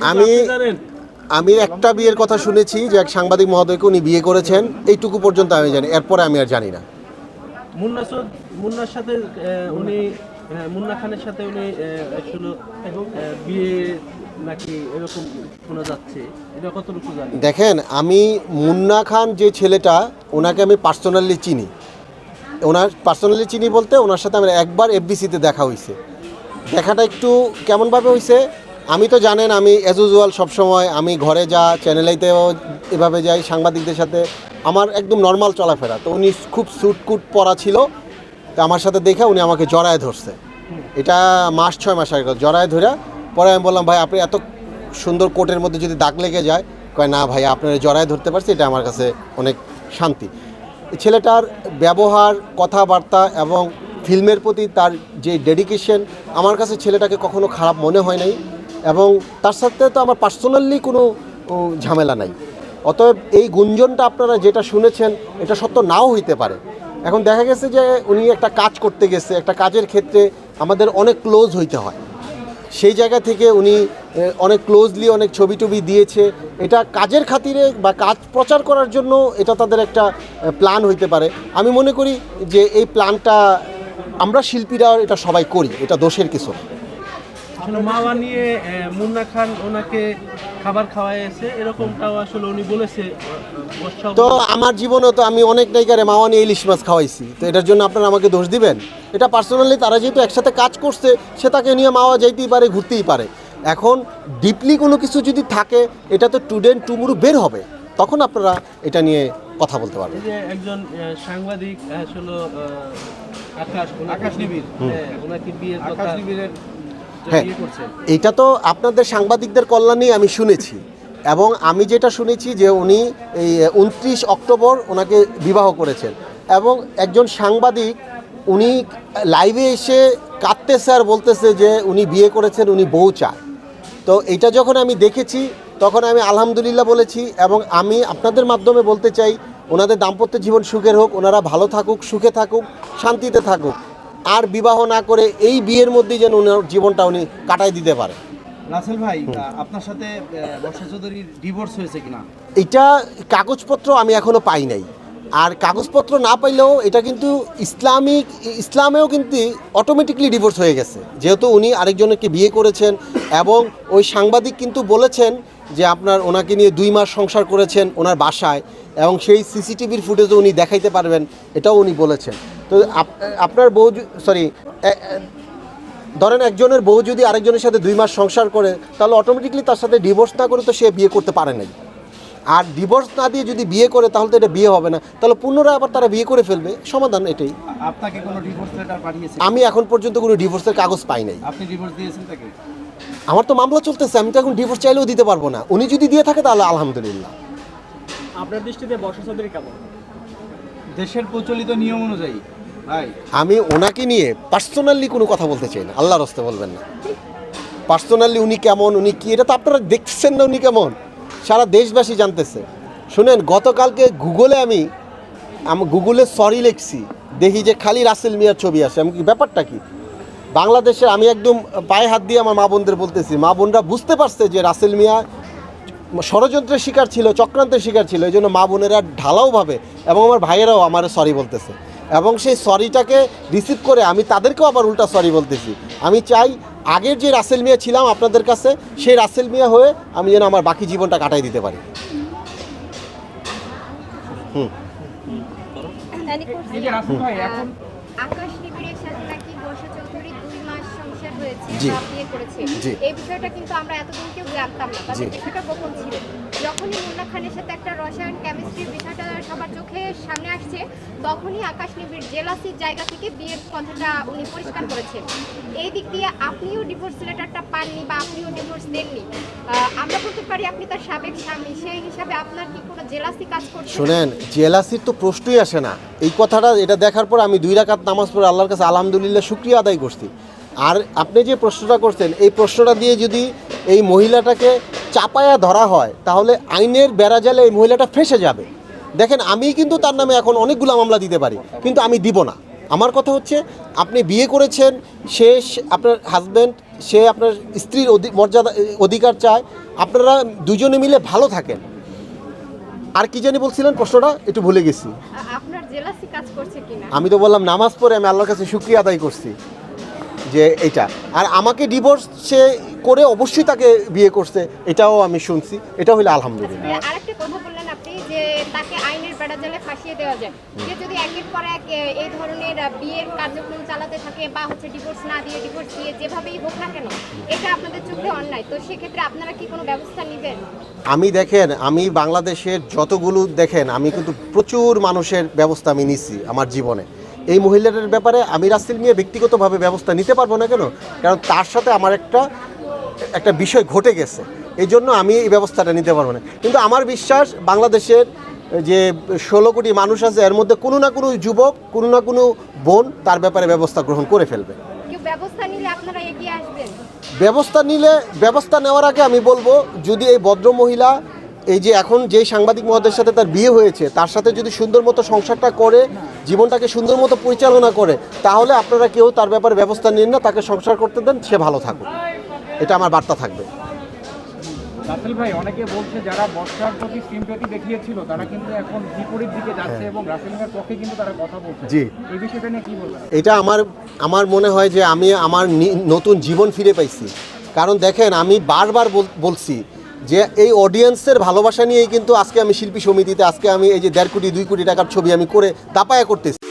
আমি- আমি একটা বিয়ের কথা শুনেছি যে এক সাংবাদিক মহোদয়কে উনি বিয়ে করেছেন। এইটুকু পর্যন্ত আমি জানি এরপরে আমি আর জানি না। মুন্নার সাথে উনি মুন্না খানের সাথে উনি আহ, আসলে আহ, বিয়ে নাকি এরকম শোনা যাচ্ছে। এটা কতটুকু জানেন? দেখেন আমি মুন্না খান যে ছেলেটা ওনাকে আমি পার্সোনালি চিনি। ওনার পার্সোনালি চিনি বলতে ওনার সাথে আমার একবার এফবিসিতে দেখা হয়েছে দেখাটা একটু কেমনভাবে হয়েছে আমি তো জানেন, আমি অ্যাজ ইউজুয়াল সবসময় আমি ঘরে যা চ্যানেলেতেও এভাবে যাই, সাংবাদিকদের সাথে। আমার একদম নর্মাল চলাফেরা। তো উনি খুব স্যুটকুট পরা ছিল। তো আমার সাথে দেখে উনি আমাকে জড়ায় ধরছে। এটা মাস ছয় মাস আগে। জড়ায় ধরে পরে আমি বললাম, ভাই, আপনি এত সুন্দর কোটের মধ্যে যদি দাগ লেগে যায়? কয়, না ভাই, আপনার জড়ায় ধরতে পারছি, এটা আমার কাছে অনেক শান্তি। ছেলেটার ব্যবহার, কথাবার্তা এবং ফিল্মের প্রতি তার যে ডেডিকেশন আমার কাছে ছেলেটাকে কখনো খারাপ মনে হয় নাই। এবং তার সাথে তো আমার পার্সোনালি কোনো ঝামেলা নাই। অতএব এই গুঞ্জনটা আপনারা যেটা শুনেছেন, এটা সত্য নাও হইতে পারে। এখন দেখা গেছে যে উনি একটা কাজ করতে গেছে, একটা কাজের ক্ষেত্রে আমাদের অনেক ক্লোজ হইতে হয়। সেই জায়গা থেকে উনি অনেক ক্লোজলি অনেক ছবি টবি দিয়েছে। এটা কাজের খাতিরে বা কাজ প্রচার করার জন্য এটা তাদের একটা প্ল্যান হইতে পারে। আমি মনে করি যে এই প্ল্যানটা আমরা শিল্পীরা এটা সবাই করি, এটা দোষের কিছু। আসলে মাওয়া নিয়ে মুন্না খান ওনাকে খাবার খাওয়াইছে। এরকমটাও আসলে উনি বলেছে তো আমার জীবনে তো আমি অনেক নায়িকারে মাওয়া নিয়ে ইলিশ মাছ খাওয়াইছি। তো এটার জন্য আপনারা আমাকে দোষ দিবেন? এটা পার্সোনালি তারা যেহেতু একসাথে কাজ করছে সে তাকে নিয়ে মাওয়া যাইতেই পারে ঘুরতেই পারে। এখন ডিপলি কোনো কিছু যদি থাকে এটা তো টুডেন টুমুরু বের হবে। তখন আপনারা এটা নিয়ে কথা বলতে পারবেন। একজন সাংবাদিক আসলে আকাশ আকাশ নিবিড়। ওনাকে বিয়ের কথা আকাশ নিবিড়ের হ্যাঁ এটা তো আপনাদের সাংবাদিকদের কল্যাণেই আমি শুনেছি। এবং আমি যেটা শুনেছি যে উনি এই উনত্রিশ অক্টোবর ওনাকে বিবাহ করেছেন। এবং একজন সাংবাদিক উনি লাইভে এসে কাঁদতে স্যার বলতেছে যে উনি বিয়ে করেছেন উনি বউ চায়। তো এটা যখন আমি দেখেছি তখন আমি আলহামদুলিল্লাহ বলেছি এবং আমি আপনাদের মাধ্যমে বলতে চাই ওনাদের দাম্পত্য জীবন সুখের হোক ওনারা ভালো থাকুক সুখে থাকুক শান্তিতে থাকুক। আর বিবাহ না করে এই বিয়ের মধ্যেই যেন ওনার জীবনটা উনি কাটাই দিতে পারে। রাসেল ভাই আপনার সাথে বর্ষা চৌধুরীর ডিভোর্স হয়েছে কিনা? এটা কাগজপত্র আমি এখনও পাই নাই। আর কাগজপত্র না পাইলেও এটা কিন্তু ইসলামিক ইসলামেও কিন্তু অটোমেটিকলি ডিভোর্স হয়ে গেছে। যেহেতু উনি আরেকজনকে বিয়ে করেছেন এবং ওই সাংবাদিক কিন্তু বলেছেন যে আপনার ওনাকে নিয়ে দুই মাস সংসার করেছেন ওনার বাসায় এবং সেই সিসিটিভির ফুটেজও উনি দেখাইতে পারবেন এটাও উনি বলেছেন। তো আপনার বউ সরি ধরেন একজনের বউ যদি আরেকজনের সাথে দুই মাস সংসার করে তাহলে অটোমেটিকলি তার সাথে ডিভোর্স না করে তো সে বিয়ে করতে পারে নাই। আর ডিভোর্স না দিয়ে যদি বিয়ে করে তাহলে তো এটা বিয়ে হবে না। তাহলে পুনরায় আবার তারা বিয়ে করে ফেলবে। সমাধান এটাই। আপনাকে কোনো ডিভোর্স লেটার পাঠিয়েছে? আমি এখন পর্যন্ত কোনো ডিভোর্সের কাগজ পাই নাই। আপনি ডিভোর্স দিয়েছেন তাকে? আমার তো মামলা চলতেছে আমি তো এখন ডিভোর্স চাইলেও দিতে পারব না। উনি যদি দিয়ে থাকে তাহলে আলহামদুলিল্লাহ। আপনার দৃষ্টিতে বর্ষা চৌধুরী কেমন? দেশের প্রচলিত নিয়ম অনুযায়ী আমি ওনাকে নিয়ে পার্সোনালি কোনো কথা বলতে চাই না। আল্লাহর হস্তে বলবেন না। পার্সোনালি উনি কেমন, উনি কি, এটা তো আপনারা দেখছেন না উনি কেমন। সারা দেশবাসী জানতেছে। শুনেন, গতকালকে গুগলে আমি আমি গুগলে সরি লিখছি। দেখি যে খালি রাসেল মিয়ার ছবি আসে। আমি ব্যাপারটা কি? বাংলাদেশের আমি একদম পায়ে হাত দিয়ে আমার মা বোনদের বলতেছি, মা বোনরা বুঝতে পারছে যে রাসেল মিয়া ষড়যন্ত্রের শিকার ছিল, চক্রান্তের শিকার ছিল এই জন্য মা বোনেরা ঢালাওভাবে এবং আমার ভাইয়েরাও আমার সরি বলতেছে। এবং সেই সরিটাকে রিসিভ করে আমি তাদেরকেও আবার উল্টা সরি বলতেছি। আমি চাই আগের যে রাসেল মিয়া ছিলাম আপনাদের কাছে সেই রাসেল মিয়া হয়ে আমি যেন আমার বাকি জীবনটা কাটাই দিতে পারি। আকাশ নিবিড়ের সাথে নাকি বর্ষা চৌধুরী দুই মাস জি। বা বিয়ে করেছে। এই বিষয়টা কিন্তু আমরা এতদিন কেউ জানতাম না তাদের বিষয়টা গোপন ছিল। যখনই মুন্না খানের সাথে একটা রসায়ন কেমিস্ট্রির বিষয়টা সবার চোখে সামনে আসছে তখনই আকাশ নিবিড় জেলাসির জায়গা থেকে বিয়ের কথাটা উনি পরিষ্কার করেছেন। এই দিক দিয়ে আপনিও ডিভোর্স লেটারটা পাননি বা আপনিও ডিভোর্স দেননি। আমরা বলতে পারি আপনি তার সাবেক স্বামী সেই হিসাবে আপনার কি কোনো জেলাসি কাজ করছে? শোনেন জেলাসির তো প্রশ্নই আসে না। এই কথাটা এটা দেখার পর আমি দুই রাকাত নামাজ পড়ে আল্লাহর কাছে আলহামদুলিল্লাহ শুক্রিয়া আদায় করছি। আর আপনি যে প্রশ্নটা করছেন এই প্রশ্নটা দিয়ে যদি এই মহিলাটাকে চাপায়া ধরা হয় তাহলে আইনের বেড়াজালে এই মহিলাটা ফেসে যাবে। দেখেন আমি কিন্তু তার নামে এখন অনেকগুলো মামলা দিতে পারি কিন্তু আমি দিব না। আমার কথা হচ্ছে আপনি বিয়ে করেছেন সে আপনার হাজব্যান্ড সে আপনার স্ত্রীর মর্যাদা অধিকার চায় আপনারা দুজনে মিলে ভালো থাকেন। আর কি জানি বলছিলেন প্রশ্নটা? একটু ভুলে গেছি। আমি তো বললাম নামাজ পড়ে আমি আল্লাহর কাছে শুক্রিয়া আদায় করছি। যে এটা। আর আমাকে ডিভোর্স সে করে অবশ্যই তাকে বিয়ে করছে এটাও আমি শুনছি। এটা হইলে আলহামদুলিল্লাহ। আরেকটা কথা বললেন আপনি যে তাকে আইনের বেড়া ফাঁসিয়ে দেওয়া যায়। সে যদি একের পর এক এই ধরনের বিয়ের কার্যক্রম চালাতে থাকে বা হচ্ছে ডিভোর্স না দিয়ে ডিভোর্স দিয়ে যেভাবেই হোক না কেন এটা আপনাদের চোখে অন্যায়। তো সেক্ষেত্রে আপনারা কি কোনো ব্যবস্থা নেবেন? আমি দেখেন আমি বাংলাদেশের যতগুলো দেখেন আমি কিন্তু প্রচুর মানুষের ব্যবস্থা আমি নিছি আমার জীবনে। এই মহিলাটার ব্যাপারে আমি রাস্তিল নিয়ে ব্যক্তিগতভাবে ব্যবস্থা নিতে পারব না কেন? কারণ তার সাথে আমার একটা একটা বিষয় ঘটে গেছে। এই জন্য আমি এই ব্যবস্থাটা নিতে পারব না। কিন্তু আমার বিশ্বাস বাংলাদেশের যে ষোলো কোটি মানুষ আছে এর মধ্যে কোনো না কোনো যুবক কোনো না কোনো বোন তার ব্যাপারে ব্যবস্থা গ্রহণ করে ফেলবে। ব্যবস্থা নিলে ব্যবস্থা নেওয়ার আগে আমি বলব যদি এই ভদ্র মহিলা এই যে এখন যে সাংবাদিক মহোদয়ের সাথে তার বিয়ে হয়েছে তার সাথে যদি সুন্দর মতো সংসারটা করে জীবনটাকে সুন্দর মতো পরিচালনা করে তাহলে আপনারা কেউ তার ব্যাপারে ব্যবস্থা নিন না তাকে সংসার করতে দেন সে ভালো থাকুক। এটা আমার বার্তা থাকবে। রাসেল ভাই অনেকে বলছে যারা বর্ষার প্রতি সিম্পেথি দেখিয়েছিল তারা কিন্তু এখন বিপরীত দিকে যাচ্ছে এবং রাসেলের পক্ষে কিন্তু তারা কথা বলছে। জি। এই বিষয়টা নিয়ে কি বলবেন? এটা আমার আমার মনে হয় যে আমি আমার নতুন জীবন ফিরে পাইছি। কারণ দেখেন আমি বারবার বল- বলছি যে এই অডিয়েন্সের ভালোবাসা নিয়েই কিন্তু আজকে আমি শিল্পী সমিতিতে, আজকে আমি এই যে দেড় কোটি, দুই কোটি টাকার ছবি আমি করে দাপায়া করতেছি।